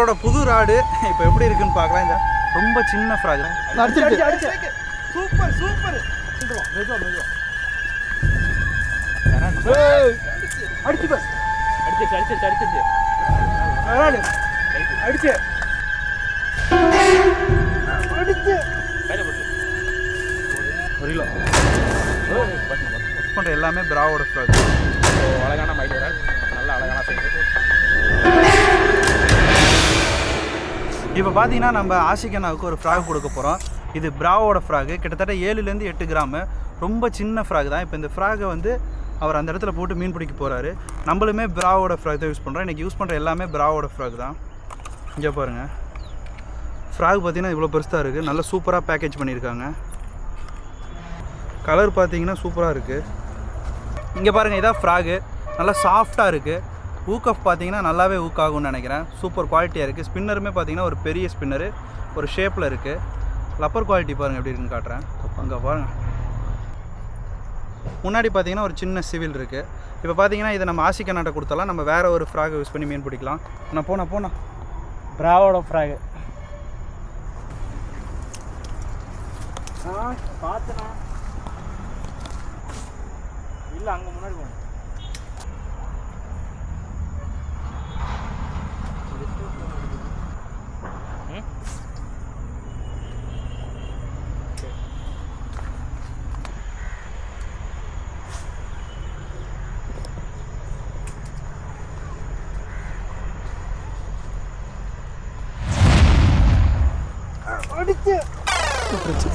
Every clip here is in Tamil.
நம்மளோட புது ராடு இப்போ எப்படி இருக்குன்னு பார்க்கலாம். இந்த ரொம்ப சின்ன ஃப்ராக் அடிச்சு அடிச்சு ஃப்ராஜ் சூப்பர் சூப்பர். மெதுவா மெதுவா. அடிச்சு பஸ் அடிச்சு. அடிச்சு. அடிச்சு அடிச்சு அடிச்சு ஒரு கிலோ பண்ணுற எல்லாமே பிராவோட ஃப்ராஜ் அழகான மைண்ட் நல்லா அழகான சைடு இப்போ பார்த்தீங்கன்னா நம்ம ஆசிகனாவுக்கு ஒரு ஃப்ராக் கொடுக்க போகிறோம். இது பிராவோட ஃப்ராகு கிட்டத்தட்ட ஏழுலேருந்து எட்டு கிராமு. ரொம்ப சின்ன ஃப்ராக் தான். இப்போ இந்த ஃப்ராகை வந்து அவர் அந்த இடத்துல போட்டு மீன் பிடிக்க போகிறாரு நம்மளுமே பிராவோட ஃப்ராக் தான் யூஸ் பண்ணுறோம் இன்றைக்கி யூஸ் பண்ணுற எல்லாமே பிராவோட ஃப்ராக் தான். இங்கே பாருங்கள் ஃப்ராக் பார்த்தீங்கன்னா இவ்வளோ பெருசாக இருக்குது நல்லா சூப்பராக பேக்கேஜ் பண்ணியிருக்காங்க. கலர் பார்த்தீங்கன்னா சூப்பராக இருக்குது இங்கே பாருங்கள் இதான் ஃப்ராகு நல்லா சாஃப்டாக இருக்குது ஊக் ஆஃப் பார்த்தீங்கன்னா நல்லாவே ஊக் ஆகும்னு நினைக்கிறேன். சூப்பர் குவாலிட்டியாக இருக்குது ஸ்பின்னருமே பார்த்தீங்கன்னா ஒரு பெரிய ஸ்பின்னரு. ஒரு ஷேப்பில் இருக்குது லப்பர் குவாலிட்டி பாருங்கள் எப்படி இருக்குன்னு காட்டுறேன். அங்கே பாருங்கள் முன்னாடி பார்த்தீங்கன்னா ஒரு சின்ன சிவில் இருக்குது இப்போ பார்த்தீங்கன்னா இதை நம்ம ஆசி கண்ணாட்ட கொடுத்தலாம் நம்ம வேறு ஒரு ஃப்ராக் யூஸ் பண்ணி மீன் பிடிக்கலாம். நான் போனா போனா பிராவோட ஃப்ராக். ஆ பார்த்தனா இல்லை அங்கே முன்னாடி போகணும். அடிச்சு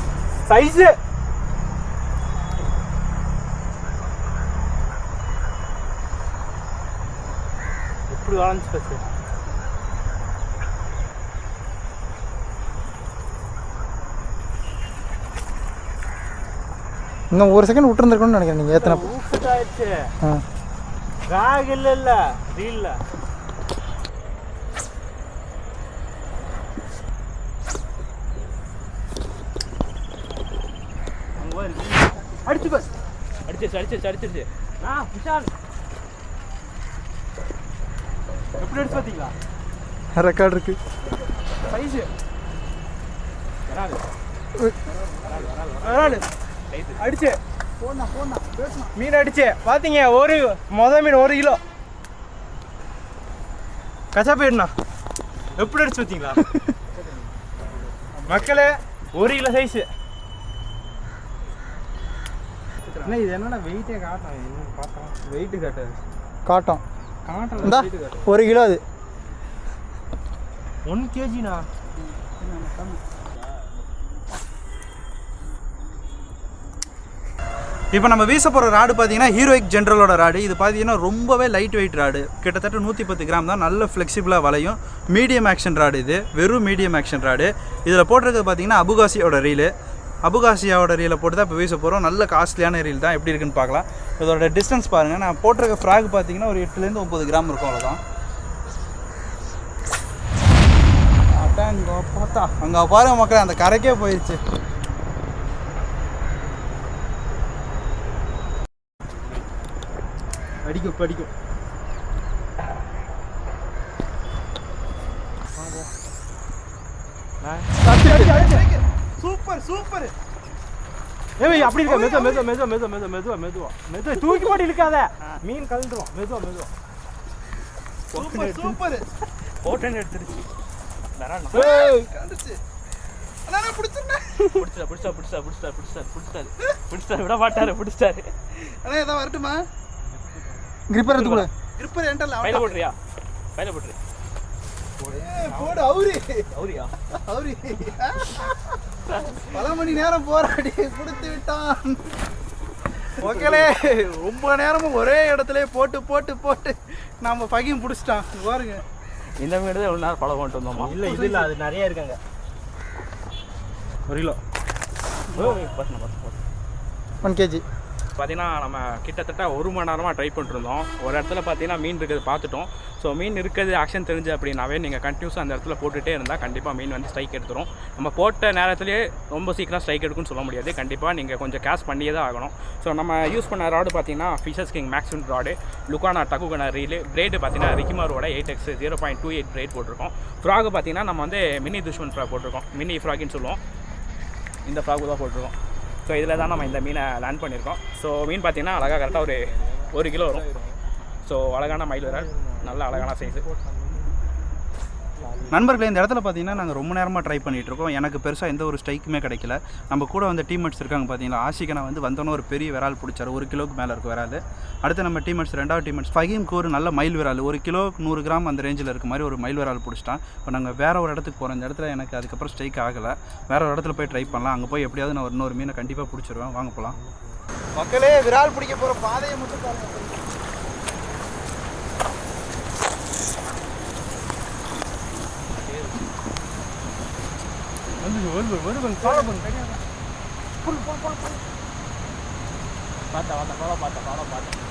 சைஸு எப்படி வளைஞ்சு பஸ் இன்னும் ஒரு செகண்ட் விட்டுருந்துருக்கணும்னு நினைக்கிறேன் நீங்கள் ஊப்பிட்டாயிடுச்சு ஆ. ராக் இல்லை இல்லை. ரீல்ல அடிச்சு பஸ் அடிச்சிருச்சு அடிச்சிருச்சு அடிச்சிருச்சு. ஆ விஷால். எப்படி அடிச்சு பார்த்தீங்களா? ரெக்கார்ட் இருக்கு. சைஸு வராது. அடிச்சு. மீன் அடிச்சு. பார்த்தீங்க ஒரு மொத மீன் ஒரு கிலோ. கச்சா போயிடுண்ணா எப்படி அடிச்சு பார்த்தீங்களா? மக்களே ஒரு கிலோ சைஸு என்ன இது என்னடா வெயிட்டே காட்டணும் என்ன பார்த்தோம். வெயிட்டு காட்டாது. காட்டும். காட்டணும் இந்தா வெயிட்டு காட்டு ஒரு கிலோ அது. ஒன் கேஜிண்ணா இப்போ நம்ம வீச போகிற ராடு பார்த்தீங்கன்னா ஹீரோயிக் ஜென்ரலோட ராடு. இது பார்த்தீங்கன்னா ரொம்பவே லைட் வெயிட் ராடு. கிட்டத்தட்ட நூற்றி பத்து கிராம் தான் நல்ல ஃப்ளெக்சிபிளாக வளையும். மீடியம் ஆக்ஷன் ராடு இது. வெறும் மீடியம் ஆக்ஷன் ராடு. இதில் போட்டிருக்கிறது பார்த்தீங்கன்னா அபுகாசியோட ரீலு அபுகாசியாவோட ரீலை போட்டு தான் இப்போ வீச போகிறோம் நல்ல காஸ்ட்லியான ரீல் தான். எப்படி இருக்குன்னு பார்க்கலாம். இதோட டிஸ்டன்ஸ் பாருங்கள் நான் போட்டிருக்க ஃப்ராக் பார்த்தீங்கன்னா ஒரு எட்டுலேருந்து ஒம்பது கிராம் இருக்கும் அவ்வளோதான் அங்கே பார்த்தா அங்கே பாருங்க மக்களே அந்த கரைக்கே போயிடுச்சு அடிக்கும் படிக்கும். Super super. ஏய் அப்படி இருக்க மெதுவா மெதுவா மெதுவா மெதுவா மெதுவா மெதுவா மெதுவா. மெதுவா தூக்கி போட்டு இழுக்காத. மீன் கலந்துரும். மெதுவா மெதுவா. Super super. போட்டேன்னு எடுத்துருச்சு. பிடிச்சா பிடிச்சா பிடிச்சா பிடிச்சா பிடிச்சா பிடிச்சாரு பிடிச்சாரு விட மாட்டாரு பிடிச்சாரு அண்ணா ஏதாவது வரட்டுமா? கிரிப்பர் எடுத்துக்கூட. இருப்பர் என்டல் கையில போட்டுறியா? கையில போட்டுரு. போடு அவுரி. அவரியா? அவுரி. பல மணி நேரம் போராடி கொடுத்து விட்டான். மக்களே ரொம்ப நேரமும் ஒரே இடத்துல போட்டு போட்டு போட்டு நாம பகியும் பிடிச்சிட்டான் பாருங்க. இந்த மீன் தான் நேரம் பழம் கொண்டு வந்தோமா? இல்ல இது இல்ல அது நிறைய இருக்காங்க. ஒரு கிலோ. One KG. பார்த்தீங்கன்னா நம்ம கிட்டத்தட்ட ஒரு மணி நேரமாக ட்ரை பண்ணிருந்தோம் ஒரு இடத்துல பார்த்தீங்கன்னா மீன் இருக்கிறது பார்த்துட்டோம் ஸோ மீன் இருக்கிறது ஆக்ஷன் தெரிஞ்சு அப்படின்னாவே நீங்கள் கண்டினியூஸாக அந்த இடத்துல போட்டுகிட்டே இருந்தால் கண்டிப்பாக மீன் வந்து ஸ்ட்ரைக் எடுத்துரும். நம்ம போட்ட நேரத்துலேயே ரொம்ப சீக்கிரம் ஸ்ட்ரைக் எடுக்கும்னு சொல்ல முடியாது. கண்டிப்பாக நீங்கள் கொஞ்சம் கேஷ் பண்ணியே தான் ஆகணும். ஸோ நம்ம யூஸ் பண்ண ராடு பார்த்தீங்கன்னா ஃபிஷஸ் கிங் மேக்ஸிமம் ராடு லுக்கானா டக்குகனா ரீலு பிரேடு பார்த்தீங்கன்னா ரிக்கிமாரோட eight X zero point two eight braid போட்டிருக்கோம். ஃப்ராக் பார்த்தீங்கன்னா நம்ம வந்து மினி துஷ்மன் ஃப்ராக் போட்டிருக்கோம் மினி ஃப்ராக்னு சொல்லுவோம். இந்த ஃப்ராக் தான் போட்டிருக்கோம். ஸோ இதில் தான் நம்ம இந்த மீனை லேண்ட் பண்ணியிருக்கோம். ஸோ மீன் பார்த்தீங்கன்னா அழகாக கரெக்டாக ஒரு ஒரு கிலோ வரும். ஸோ அழகான மயில் விரல் நல்ல அழகான சைஸு நண்பர்களே இந்த இடத்துல பார்த்தீங்கன்னா நாங்கள் ரொம்ப நேரமாக ட்ரை பண்ணிகிட்டு இருக்கோம். எனக்கு பெருசாக எந்த ஒரு ஸ்ட்ரைக்குமே கிடைக்கல. நம்ம கூட வந்து டீம்மேட்ஸ் இருக்காங்க பார்த்தீங்களா? ஆஷிகனா வந்து வந்தோன்னே ஒரு பெரிய விரால் பிடிச்சாரு. ஒரு கிலோக்கு மேலே இருக்க விரால். அடுத்து நம்ம டீம்மேட்ஸ் ரெண்டாவது டீம்மேட்ஸ் ஃபஹீம்க்கு ஒரு நல்ல மயில் விரால். ஒரு கிலோ நூறு கிராம் அந்த ரேஞ்சில் இருக்க மாதிரி ஒரு மயில் விரால் பிடிச்சிட்டான். இப்போ நாங்கள் வேற ஒரு இடத்துக்கு போகிறோம் இந்த இடத்துல எனக்கு அதுக்கப்புறம் ஸ்ட்ரைக் ஆகலை. வேற ஒரு இடத்துல போய் ட்ரை பண்ணலாம். அங்கே போய் எப்படியாவது நான் இன்னொரு மீனை கண்டிப்பாக பிடிச்சிருவேன். வாங்க போகலாம் மக்களே விரால் பிடிக்க போகிற பாதையை மட்டும் வருவன் ஃபாலோ பண்ணு பார்த்தா பார்த்தா ஃபாலோ பார்த்தா ஃபாலோ பார்த்தா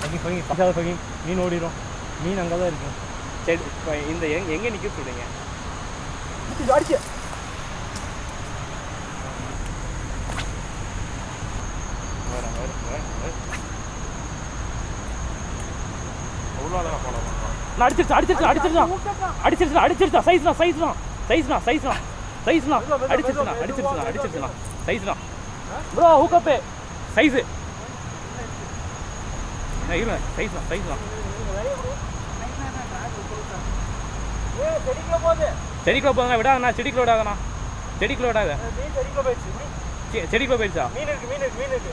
ஃபகிங் ஃபகிங் பக்காத ஃபகிங் மீன் ஓடிடும் மீன் அங்கே தான் இருக்கு. சரி இப்போ இந்த எங் எங்கே நிற்க பண்ணுறோம் நான் அடிச்சிருச்சு அடிச்சிருச்சு அடிச்சிருச்சா? அடிச்சிருச்சு. அடிச்சிருச்சா சைஸ்னா சைஸ்னா சைஸ்னா சைஸ்னா சைஸ்னா அடிச்சிருச்சுனா அடிச்சிருச்சுனா அடிச்சிருச்சுனா சைஸ்னா ப்ரோ ஹூக்கப்பே சைஸு இருங்க சைஸ்னா சைஸ்னா செடிக்குள்ள போதுங்க விடாதண்ணா செடிக்குள்ள விடாதண்ணா செடிக்குள்ள விடாத செடிக்குள்ள போயிடுச்சு மீன் இருக்கு மீன் இருக்கு மீன் இருக்கு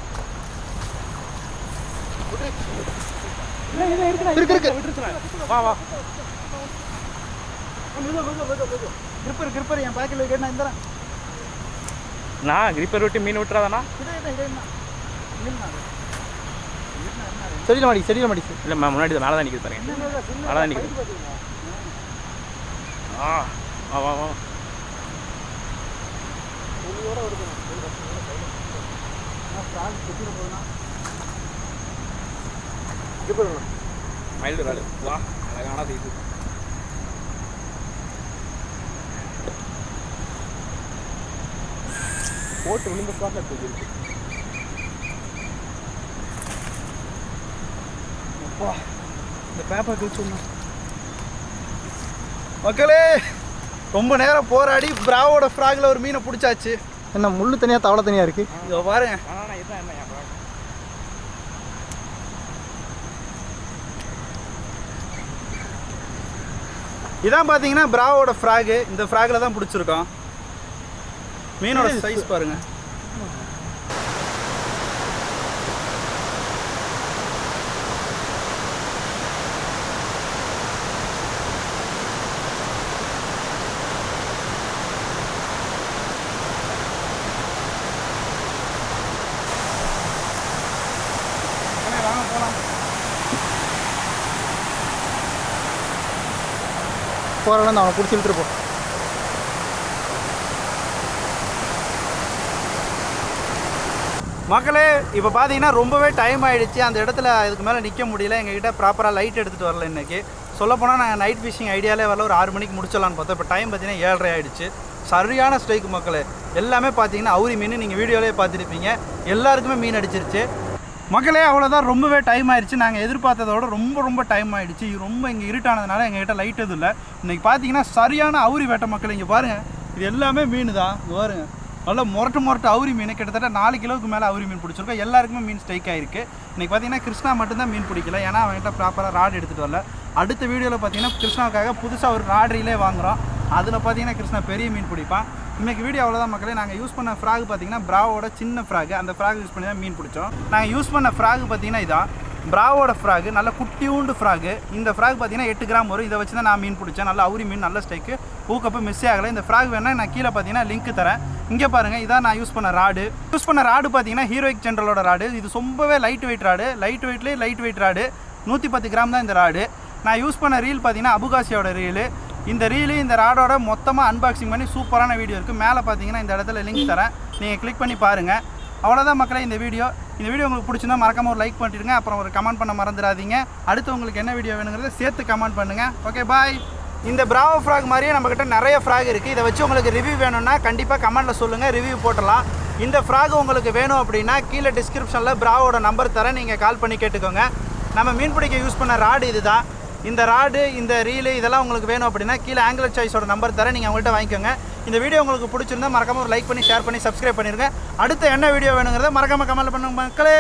இருக்குண்ணா இருக்கு, இருக்கு. விட்டுருச்சுண்ணா வா வா கிரிப்பர் கிரிப்பர் என் பேக்கில் கேட்டு நான் இந்த நான் கிரிப்பர் விட்டு மீன் விட்டுறாதாண்ணா செடியில் மாடி செடியில் மாடி இல்லை மேம் முன்னாடி மேலே தான் நிற்குது பாருங்க மேலே தான் நிற்குது ஆ வா வா வா மைல்டு ராடு வா அழகான சைஸு போட்டு விழுந்த ஸ்பாட்டில் தூக்கிருக்கு இந்த பேப்பர் கிழிச்சு மக்களே ரொம்ப நேரம் போராடி பிராவோட ஃப்ராகில் ஒரு மீனை பிடிச்சாச்சு. என்ன முள்ளு தனியாக தவளை தனியாக இருக்குது இதோ பாருங்க. இதான் பார்த்தீங்கன்னா பிராவோட ஃப்ராகு. இந்த ஃப்ராகில் தான் பிடிச்சிருக்கோம். மீனோட சைஸ் பாருங்க. போகிறவங்க அவனை பிடிச்சி இழுத்துட்டு போ. மக்களே இப்போ பார்த்தீங்கன்னா ரொம்பவே டைம் ஆகிடுச்சு அந்த இடத்துல இதுக்கு மேலே நிற்க முடியல. எங்ககிட்ட ப்ராப்பராக லைட் எடுத்துகிட்டு வரல இன்றைக்கி சொல்லப்போனால் நாங்கள் நைட் ஃபிஷிங் ஐடியாலே வரல. ஒரு ஆறு மணிக்கு முடிச்சிடலான்னு பார்த்தோம். இப்போ டைம் பார்த்தீங்கன்னா ஏழரை ஆயிடுச்சு. சரியான ஸ்ட்ரைக் மக்களே. எல்லாமே பார்த்தீங்கன்னா அவுரி மீன் நீங்கள் வீடியோலேயே பார்த்துருப்பீங்க. எல்லாருக்குமே மீன் அடிச்சிருச்சு. மக்களே அவ்வளோதான் ரொம்பவே டைம் ஆயிடுச்சு. நாங்கள் எதிர்பார்த்ததோட ரொம்ப ரொம்ப டைம் ஆயிடுச்சு. இது ரொம்ப இங்கே இருட்டானதுனால எங்ககிட்ட லைட் எதுவும் இல்லை. இன்றைக்கி பார்த்தீங்கன்னா சரியான அவுரி வேட்டை மக்கள் இங்கே பாருங்கள் இது எல்லாமே மீன் தான் பாருங்கள் நல்லா முரட்டு முரட்டு அவுரி மீன். கிட்டத்தட்ட நாலு கிலோவுக்கு மேலே அவுரி மீன் பிடிச்சிருக்கோம். எல்லாருக்குமே மீன் ஸ்ட்ரைக் ஆயிருக்கு. இன்னைக்கு பார்த்தீங்கன்னா கிருஷ்ணா மட்டும்தான் மீன் பிடிக்கல. ஏன்னா அவன்கிட்ட ப்ராப்பராக ராடு எடுத்துகிட்டு வரல. அடுத்த வீடியோவில் பார்த்தீங்கன்னா கிருஷ்ணாவுக்காக புதுசாக ஒரு ராட்ரிலே வாங்குறோம். அதில் பார்த்தீங்கன்னா கிருஷ்ணா பெரிய மீன் பிடிப்பான். இன்னைக்கு வீடியோ அவ்வளோதான் மக்களே. நாங்கள் யூஸ் பண்ண ஃப்ராக் பார்த்தீங்கன்னா பிராவோட சின்ன ஃப்ராக் அந்த ஃப்ராக் யூஸ் பண்ணி தான் மீன் பிடிச்சோம். நாங்கள் யூஸ் பண்ண ஃப்ராக் பார்த்தீங்கன்னா இதான். பிராவோட ஃப்ராக் நல்ல குட்டியூண்டு ஃப்ராக் இந்த ஃப்ராக் பார்த்தீங்கன்னா எட்டு கிராம் வரும். இதை வச்சு தான் நான் மீன் பிடிச்சேன். நல்ல அவுரி மீன் நல்ல ஸ்டைக்கு ஊக்கப்போ மிஸ் ஆகலை. இந்த ஃப்ராக் வேணால் நான் கீழே பார்த்தீங்கன்னா லிங்க் தரேன். இங்கே பாருங்கள் இதான் நான் யூஸ் பண்ண ராடு யூஸ் பண்ண ராடு பார்த்தீங்கன்னா ஹீரோயிக் ஜென்ரலோட ராடு இது ரொம்பவே லைட் வெயிட் ராடு லைட் வெயிட்லேயே லைட் வெயிட் ராடு நூற்றி பத்து கிராம் தான் இந்த ராடு நான் யூஸ் பண்ண ரீல் பார்த்தீங்கன்னா அபுகாசியோட ரீலு இந்த ரீலு இந்த ராடோட மொத்தமாக அன்பாக்சிங் பண்ணி சூப்பரான வீடியோ இருக்குது மேலே பார்த்தீங்கன்னா இந்த இடத்துல லிங்க் தரேன். நீங்கள் கிளிக் பண்ணி பாருங்கள் அவ்வளோதான் மக்களே இந்த வீடியோ. இந்த வீடியோ உங்களுக்கு பிடிச்சிருந்தா மறக்காம ஒரு லைக் பண்ணிட்டுருங்க அப்புறம் ஒரு கமெண்ட் பண்ண மறந்துடாதீங்க. அடுத்து உங்களுக்கு என்ன வீடியோ வேணுங்கிறத சேர்த்து கமெண்ட் பண்ணுங்கள் ஓகே பாய் இந்த பிராவோ ஃப்ராக் மாதிரியே நம்மக்கிட்ட நிறைய ஃப்ராக் இருக்குது இதை வச்சு உங்களுக்கு ரிவ்யூ வேணும்னா கண்டிப்பாக கமெண்ட்டில் சொல்லுங்கள் ரிவ்யூ போட்டலாம் இந்த ஃப்ராக் உங்களுக்கு வேணும் அப்படின்னா கீழே டிஸ்கிரிப்ஷனில் பிராவோட நம்பர் தரேன். நீங்கள் கால் பண்ணி கேட்டுக்கோங்க. நம்ம மீன் பிடிக்க யூஸ் பண்ண ராடு இதுதான். இந்த ராடு இந்த ரீலு இதெல்லாம் உங்களுக்கு வேணும் அப்படின்னா கீழே ஆங்கிலர் சாய்ஸோட நம்பர் தரேன். நீங்கள் அவங்கள்ட்ட வாங்கிக்கோங்க. இந்த வீடியோ உங்களுக்கு பிடிச்சிருந்தா மறக்காம ஒரு லைக் பண்ணி ஷேர் பண்ணி சப்ஸ்கிரைப் பண்ணிருங்க. அடுத்து என்ன வீடியோ வேணுங்கிறத மறக்காம கமெண்ட் பண்ணுங்க மக்களே.